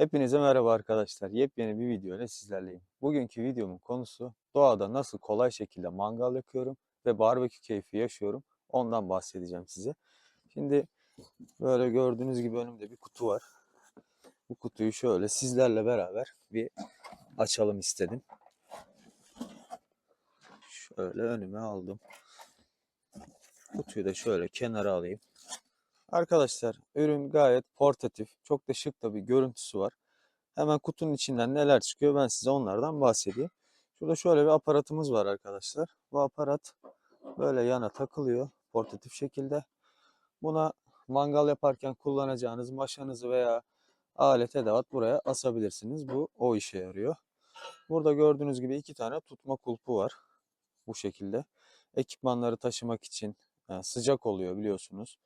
Hepinize merhaba arkadaşlar. Yepyeni bir video ile sizlerleyim. Bugünkü videomun konusu doğada nasıl kolay şekilde mangal yakıyorum ve barbekü keyfi yaşıyorum. Ondan bahsedeceğim size. Şimdi böyle gördüğünüz gibi önümde bir kutu var. Bu kutuyu şöyle sizlerle beraber bir açalım istedim. Şöyle önüme aldım. Kutuyu da şöyle kenara alayım. Arkadaşlar ürün gayet portatif. Çok da şık da bir görüntüsü var. Hemen kutunun içinden neler çıkıyor ben size onlardan bahsedeyim. Şurada şöyle bir aparatımız var arkadaşlar. Bu aparat böyle yana takılıyor portatif şekilde. Buna mangal yaparken kullanacağınız maşanızı veya alet edevat buraya asabilirsiniz. Bu o işe yarıyor. Burada gördüğünüz gibi iki tane tutma kulpu var. Bu şekilde. Ekipmanları taşımak için yani sıcak oluyor biliyorsunuz.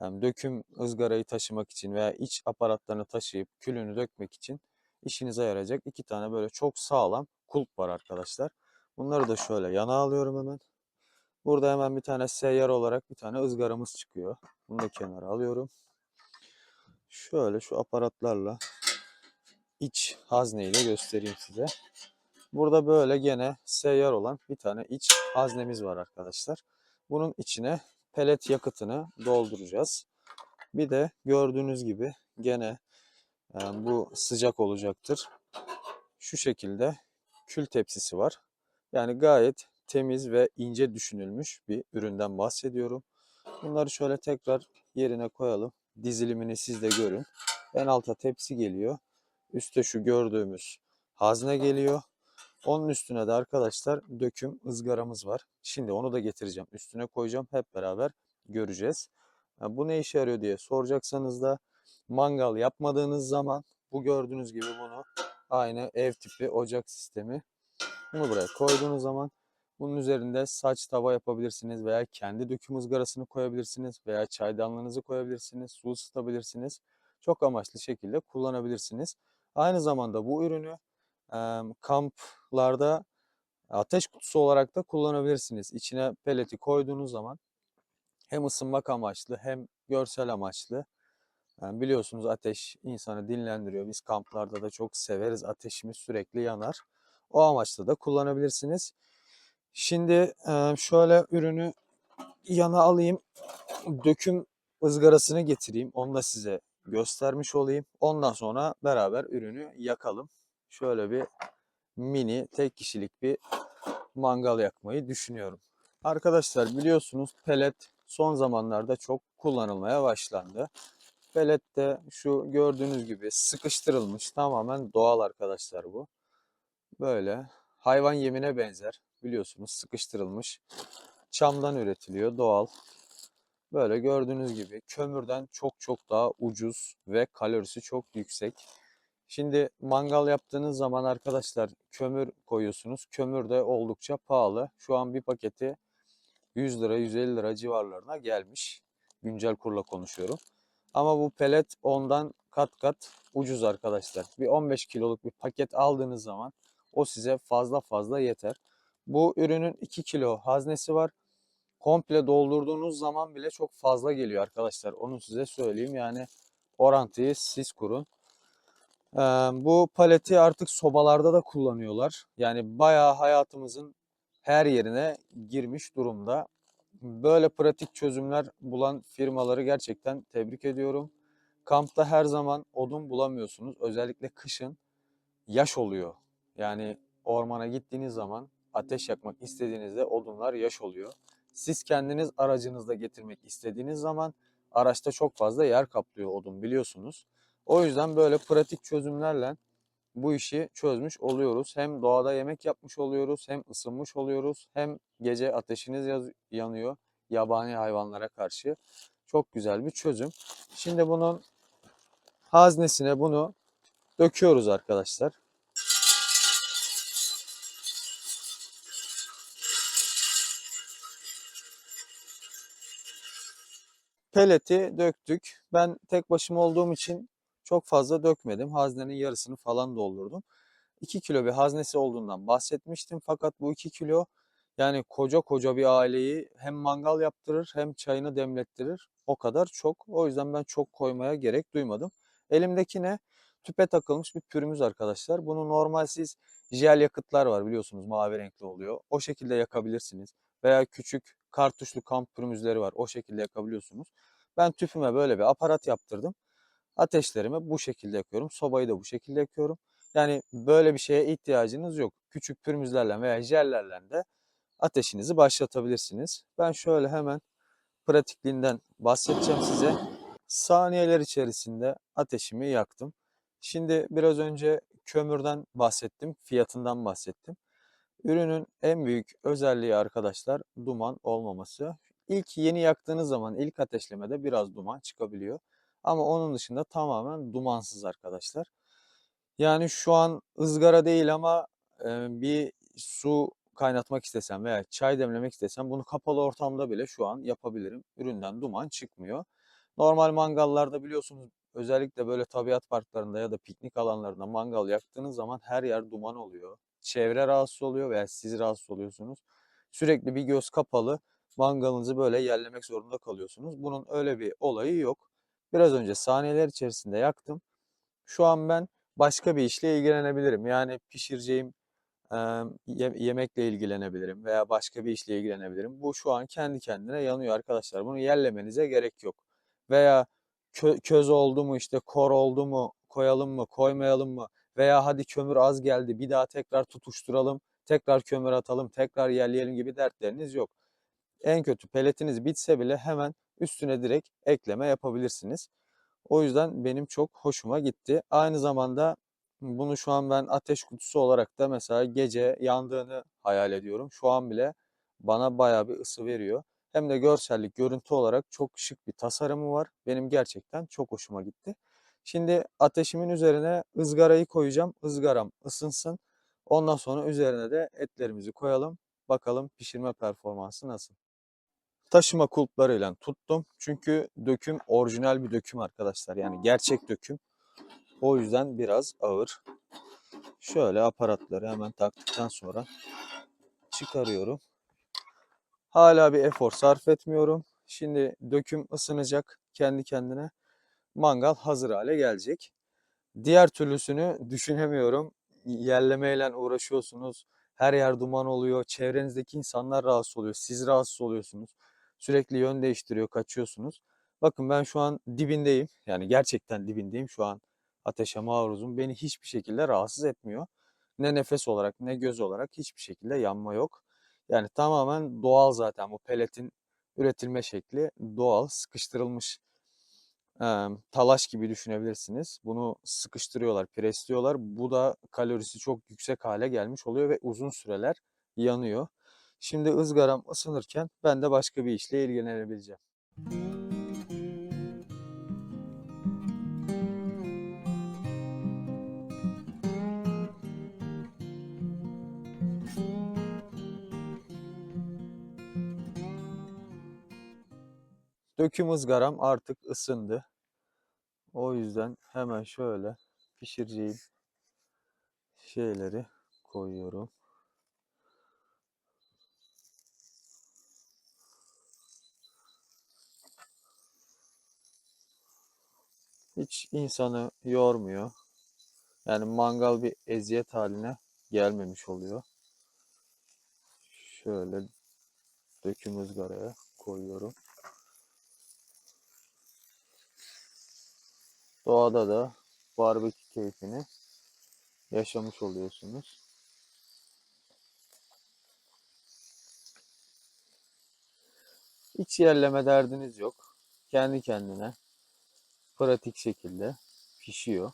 Yani döküm ızgarayı taşımak için veya iç aparatlarını taşıyıp külünü dökmek için işinize yarayacak iki tane böyle çok sağlam kulp var arkadaşlar. Bunları da şöyle yana alıyorum hemen. Burada hemen bir tane seyyar olarak bir tane ızgaramız çıkıyor. Bunu da kenara alıyorum. Şöyle şu aparatlarla iç hazneyi de göstereyim size. Burada böyle gene seyyar olan bir tane iç haznemiz var arkadaşlar. Bunun içine pelet yakıtını dolduracağız. Bir de gördüğünüz gibi gene yani bu sıcak olacaktır. Şu şekilde kül tepsisi var. Yani gayet temiz ve ince düşünülmüş bir üründen bahsediyorum. Bunları şöyle tekrar yerine koyalım. Dizilimini siz de görün. En alta tepsi geliyor. Üste şu gördüğümüz hazne geliyor. Onun üstüne de arkadaşlar döküm ızgaramız var. Şimdi onu da getireceğim. Üstüne koyacağım. Hep beraber göreceğiz. Bu ne işe yarıyor diye soracaksanız da mangal yapmadığınız zaman bu gördüğünüz gibi bunu aynı ev tipi ocak sistemi. Bunu buraya koyduğunuz zaman bunun üzerinde saç tava yapabilirsiniz veya kendi döküm ızgarasını koyabilirsiniz veya çaydanlığınızı koyabilirsiniz, su ısıtabilirsiniz. Çok amaçlı şekilde kullanabilirsiniz. Aynı zamanda bu ürünü e, kamplarda ateş kutusu olarak da kullanabilirsiniz. İçine peleti koyduğunuz zaman hem ısınmak amaçlı hem görsel amaçlı. Yani biliyorsunuz ateş insanı dinlendiriyor. Biz kamplarda da çok severiz. Ateşimiz sürekli yanar. O amaçla da kullanabilirsiniz. Şimdi şöyle ürünü yana alayım. Döküm ızgarasını getireyim. Onu da size göstermiş olayım. Ondan sonra beraber ürünü yakalım. Şöyle bir mini tek kişilik bir mangal yakmayı düşünüyorum. Arkadaşlar biliyorsunuz pelet son zamanlarda çok kullanılmaya başlandı. Pelet de şu gördüğünüz gibi sıkıştırılmış tamamen doğal arkadaşlar bu. Böyle hayvan yemine benzer biliyorsunuz sıkıştırılmış. Çamdan üretiliyor doğal. Böyle gördüğünüz gibi kömürden çok çok daha ucuz ve kalorisi çok yüksek. Şimdi mangal yaptığınız zaman arkadaşlar kömür koyuyorsunuz. Kömür de oldukça pahalı. Şu an bir paketi 100 lira 150 lira civarlarına gelmiş. Güncel kurla konuşuyorum. Ama bu pelet ondan kat kat ucuz arkadaşlar. Bir 15 kiloluk bir paket aldığınız zaman o size fazla fazla yeter. Bu ürünün 2 kilo haznesi var. Komple doldurduğunuz zaman bile çok fazla geliyor arkadaşlar. Onu size söyleyeyim. Yani orantıyı siz kurun. Ee, bu paleti artık sobalarda da kullanıyorlar. Yani bayağı hayatımızın her yerine girmiş durumda. Böyle pratik çözümler bulan firmaları gerçekten tebrik ediyorum. Kampta her zaman odun bulamıyorsunuz. Özellikle kışın yaş oluyor. Yani ormana gittiğiniz zaman ateş yakmak istediğinizde odunlar yaş oluyor. Siz kendiniz aracınızda getirmek istediğiniz zaman araçta çok fazla yer kaplıyor odun biliyorsunuz. O yüzden böyle pratik çözümlerle bu işi çözmüş oluyoruz. Hem doğada yemek yapmış oluyoruz, hem ısınmış oluyoruz, hem gece ateşiniz yanıyor yabani hayvanlara karşı. Çok güzel bir çözüm. Şimdi bunun haznesine bunu döküyoruz arkadaşlar. Peleti döktük. Ben tek başıma olduğum için Çok fazla dökmedim. Haznenin yarısını falan doldurdum. 2 kilo bir haznesi olduğundan bahsetmiştim. Fakat bu 2 kilo yani koca koca bir aileyi hem mangal yaptırır hem çayını demlettirir. O kadar çok. O yüzden ben çok koymaya gerek duymadım. Elimdeki ne? Tüpe takılmış bir pürümüz arkadaşlar. Bunu normal siz jel yakıtlar var biliyorsunuz mavi renkli oluyor. O şekilde yakabilirsiniz. Veya küçük kartuşlu kamp pürümüzleri var. O şekilde yakabiliyorsunuz. Ben tüpüme böyle bir aparat yaptırdım. Ateşlerimi bu şekilde yakıyorum. Sobayı da bu şekilde yakıyorum. Yani böyle bir şeye ihtiyacınız yok. Küçük pürmüzlerle veya jellerle de ateşinizi başlatabilirsiniz. Ben şöyle hemen pratikliğinden bahsedeceğim size. Saniyeler içerisinde ateşimi yaktım. Şimdi biraz önce kömürden bahsettim, fiyatından bahsettim. Ürünün en büyük özelliği arkadaşlar duman olmaması. İlk yeni yaktığınız zaman ilk ateşlemede biraz duman çıkabiliyor. Ama onun dışında tamamen dumansız arkadaşlar. Yani şu an ızgara değil ama bir su kaynatmak istesem veya çay demlemek istesem bunu kapalı ortamda bile şu an yapabilirim. Üründen duman çıkmıyor. Normal mangallarda biliyorsunuz özellikle böyle tabiat parklarında ya da piknik alanlarında mangal yaktığınız zaman her yer duman oluyor. Çevre rahatsız oluyor veya siz rahatsız oluyorsunuz. Sürekli bir göz kapalı mangalınızı böyle yerlemek zorunda kalıyorsunuz. Bunun öyle bir olayı yok. Biraz önce saniyeler içerisinde yaktım. Şu an ben başka bir işle ilgilenebilirim. Yani pişireceğim e, yemekle ilgilenebilirim veya başka bir işle ilgilenebilirim. Bu şu an kendi kendine yanıyor arkadaşlar. Bunu yerlemenize gerek yok. Veya kö, köz oldu mu işte kor oldu mu koyalım mı koymayalım mı veya hadi kömür az geldi bir daha tekrar tutuşturalım tekrar kömür atalım tekrar yerleyelim gibi dertleriniz yok. En kötü peletiniz bitse bile hemen üstüne direkt ekleme yapabilirsiniz. O yüzden benim çok hoşuma gitti. Aynı zamanda bunu şu an ben ateş kutusu olarak da mesela gece yandığını hayal ediyorum. Şu an bile bana bayağı bir ısı veriyor. Hem de görsellik, görüntü olarak çok şık bir tasarımı var. Benim gerçekten çok hoşuma gitti. Şimdi ateşimin üzerine ızgarayı koyacağım. Izgaram ısınsın. Ondan sonra üzerine de etlerimizi koyalım. Bakalım pişirme performansı nasıl. Taşıma kulplarıyla tuttum. Çünkü döküm orijinal bir döküm arkadaşlar. Yani gerçek döküm. O yüzden biraz ağır. Şöyle aparatları hemen taktıktan sonra çıkarıyorum. Hala bir efor sarf etmiyorum. Şimdi döküm ısınacak kendi kendine. Mangal hazır hale gelecek. Diğer türlüsünü düşünemiyorum. Yerlemeyle uğraşıyorsunuz. Her yer duman oluyor. Çevrenizdeki insanlar rahatsız oluyor. Siz rahatsız oluyorsunuz. Sürekli yön değiştiriyor, kaçıyorsunuz. Bakın ben şu an dibindeyim. Yani gerçekten dibindeyim. Şu an ateşe maruzum. Beni hiçbir şekilde rahatsız etmiyor. Ne nefes olarak ne göz olarak hiçbir şekilde yanma yok. Yani tamamen doğal zaten bu peletin üretilme şekli doğal, sıkıştırılmış e, talaş gibi düşünebilirsiniz. Bunu sıkıştırıyorlar, presliyorlar. Bu da kalorisi çok yüksek hale gelmiş oluyor ve uzun süreler yanıyor. Şimdi ızgaram ısınırken ben de başka bir işle ilgilenebileceğim. Döküm ızgaram artık ısındı. O yüzden hemen şöyle pişireceğim şeyleri koyuyorum. Hiç insanı yormuyor. Yani mangal bir eziyet haline gelmemiş oluyor. Şöyle döküm ızgaraya koyuyorum. Doğada da barbekü keyfini yaşamış oluyorsunuz. Hiç yerleme derdiniz yok. Kendi kendine pratik şekilde pişiyor.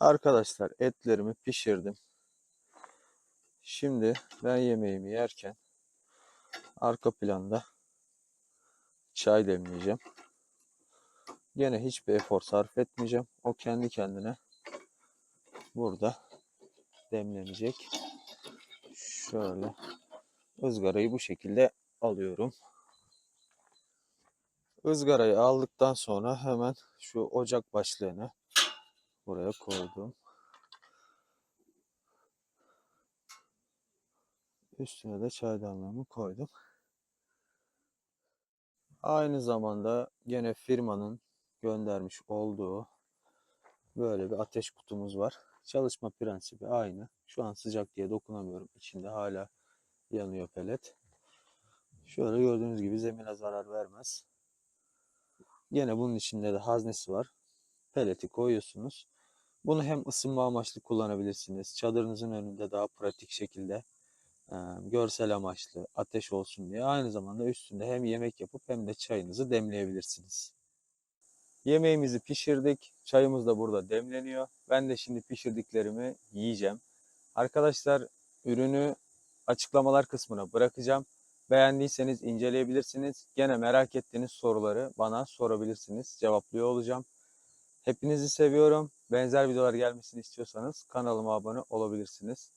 Arkadaşlar etlerimi pişirdim. Şimdi ben yemeğimi yerken arka planda çay demleyeceğim. Gene hiçbir efor sarf etmeyeceğim. O kendi kendine burada demlenecek. Şöyle ızgarayı bu şekilde alıyorum. Izgarayı aldıktan sonra hemen şu ocak başlığını buraya koydum. Üstüne de çaydanlığımı koydum. Aynı zamanda gene firmanın göndermiş olduğu böyle bir ateş kutumuz var. Çalışma prensibi aynı. Şu an sıcak diye dokunamıyorum. İçinde hala yanıyor pelet. Şöyle gördüğünüz gibi zemine zarar vermez. Gene bunun içinde de haznesi var. Peleti koyuyorsunuz. Bunu hem ısınma amaçlı kullanabilirsiniz. Çadırınızın önünde daha pratik şekilde e, görsel amaçlı ateş olsun diye. Aynı zamanda üstünde hem yemek yapıp hem de çayınızı demleyebilirsiniz. Yemeğimizi pişirdik. Çayımız da burada demleniyor. Ben de şimdi pişirdiklerimi yiyeceğim. Arkadaşlar ürünü açıklamalar kısmına bırakacağım. Beğendiyseniz inceleyebilirsiniz. Gene merak ettiğiniz soruları bana sorabilirsiniz. Cevaplıyor olacağım. Hepinizi seviyorum. Benzer videolar gelmesini istiyorsanız kanalıma abone olabilirsiniz.